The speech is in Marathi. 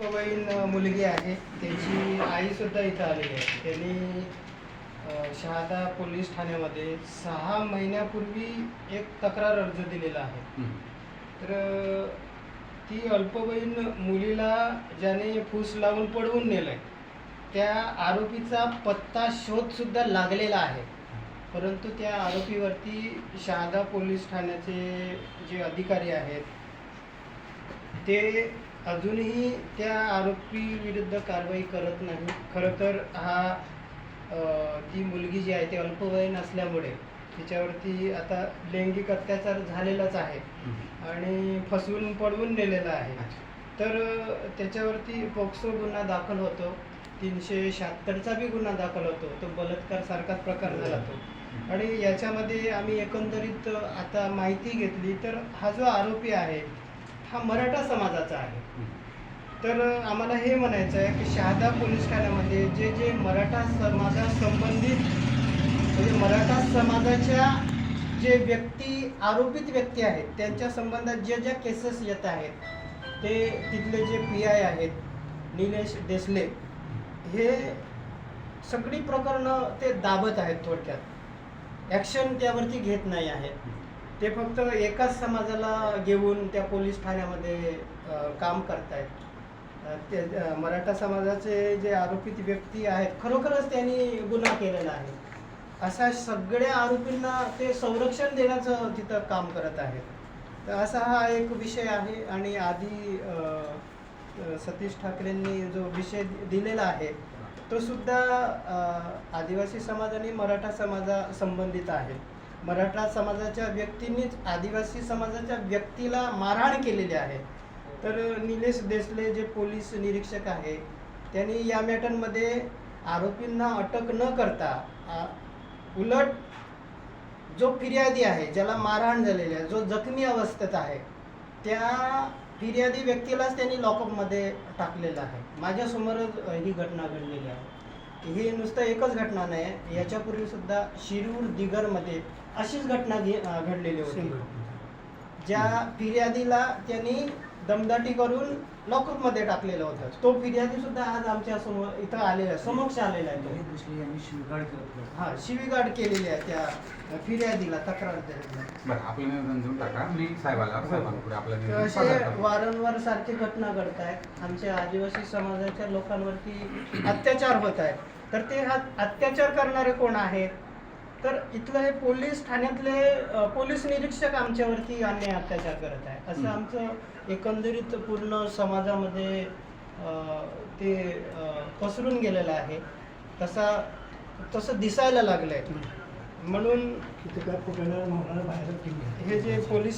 बहीण मुलगी आहे. त्याची आई सुद्धा इथं आलेली आहे. त्यांनी शहादा पोलीस ठाण्यामध्ये सहा महिन्यापूर्वी एक तक्रार अर्ज दिलेला आहे. तर ती अल्पवयीन मुलीला ज्याने फूस लावून पडवून नेलंय त्या आरोपीचा पत्ता शोध सुद्धा लागलेला आहे. परंतु त्या आरोपीवरती शहादा पोलीस ठाण्याचे जे अधिकारी आहेत ते अजूनही त्या आरोपी विरुद्ध कारवाई करत नाही. खरं तर हा ती मुलगी जी आहे ती अल्पवयीन असल्यामुळे तिच्यावरती आता लैंगिक अत्याचार झालेलाच आहे आणि फसवून पडवून नेलेला आहे. तर त्याच्यावरती पोक्सो गुन्हा दाखल होतो. तीनशे शहात्तरचा बी गुन्हा दाखल होतो. तो बलात्कार सारखाच प्रकार झाला तो. आणि याच्यामध्ये आम्ही एकंदरीत आता माहिती घेतली तर हा जो आरोपी आहे हा मराठा समाजाचा आहे. तर आम्हाला हे म्हणायचं आहे की शहादा पोलीस ठाण्यामध्ये जे जे मराठा समाजासंबंधित म्हणजे मराठा समाजाच्या जे व्यक्ती आरोपित व्यक्ती आहेत त्यांच्या संबंधात जे ज्या केसेस येत आहेत ते तिथले जे पी आय आहेत निलेश देसले हे सगळी प्रकरणं ते दाबत आहेत थोडक्यात. ॲक्शन त्यावरती घेत नाही आहेत. ते फक्त एकाच समाजाला घेऊन त्या पोलीस ठाण्यामध्ये काम करतायत. ते मराठा समाजाचे जे आरोपित व्यक्ती आहेत खरोखरच त्यांनी गुन्हा केलेला आहे. अशा सगळ्या आरोपींना ते संरक्षण देण्याचं तिथं काम करत आहेत. तर असा हा एक विषय आहे आणि आधी सतीश ठाकरेंनी जो विषय दिलेला आहे तो सुद्धा आदिवासी समाज आणि मराठा समाजा संबंधित आहे. मराठा समाजाच्या व्यक्तींनीच आदिवासी समाजाच्या व्यक्तीला मारहाण केलेली आहे. तर निलेश देसले जे पोलीस निरीक्षक आहे त्यांनी या मॅटरमध्ये आरोपींना अटक न करता आ, उलट जो फिर्यादी आहे ज्याला मारहाण झालेली आहे जो जखमी अवस्थेत आहे त्या फिर्यादी व्यक्तीलाच त्यांनी लॉकअपमध्ये टाकलेलं आहे. माझ्यासमोरच ही घटना घडलेली आहे. ही नुसतं एकच घटना नाही याच्यापूर्वी सुद्धा शिरूर दिगरमध्ये अशीच घटना घडलेली होती. ज्या फिर्यादीला त्यांनी दमदाटी करून लॉकअपमध्ये टाकलेलं होतं. तो फिर्यादी सुद्धा आज आमच्यासमोर इथं आलेला आहे समक्ष आलेला आहे तो. दुसरी यांनी शिवगाड करत हा शिवीगाळ केलेली आहे त्या फिर्यादीला तक्रार द्यायला. बरं टाका. मी साहेबाला सादर असे करतो. वारंवार सारखी घटना घडत आहेत आमच्या आदिवासी समाजाच्या लोकांवरती अत्याचार होत आहेत. तर ते हा अत्याचार करणारे कोण आहेत? तर इथलं हे पोलीस ठाण्यातले पोलीस निरीक्षक आमच्यावरती अन्याय अत्याचार करत आहे असं. आमचं एकंदरीत पूर्ण समाजामध्ये ते पसरून गेलेलं आहे. तसा तसं दिसायला म्हणून फुटायला बाहेर केली हे जे पोलीस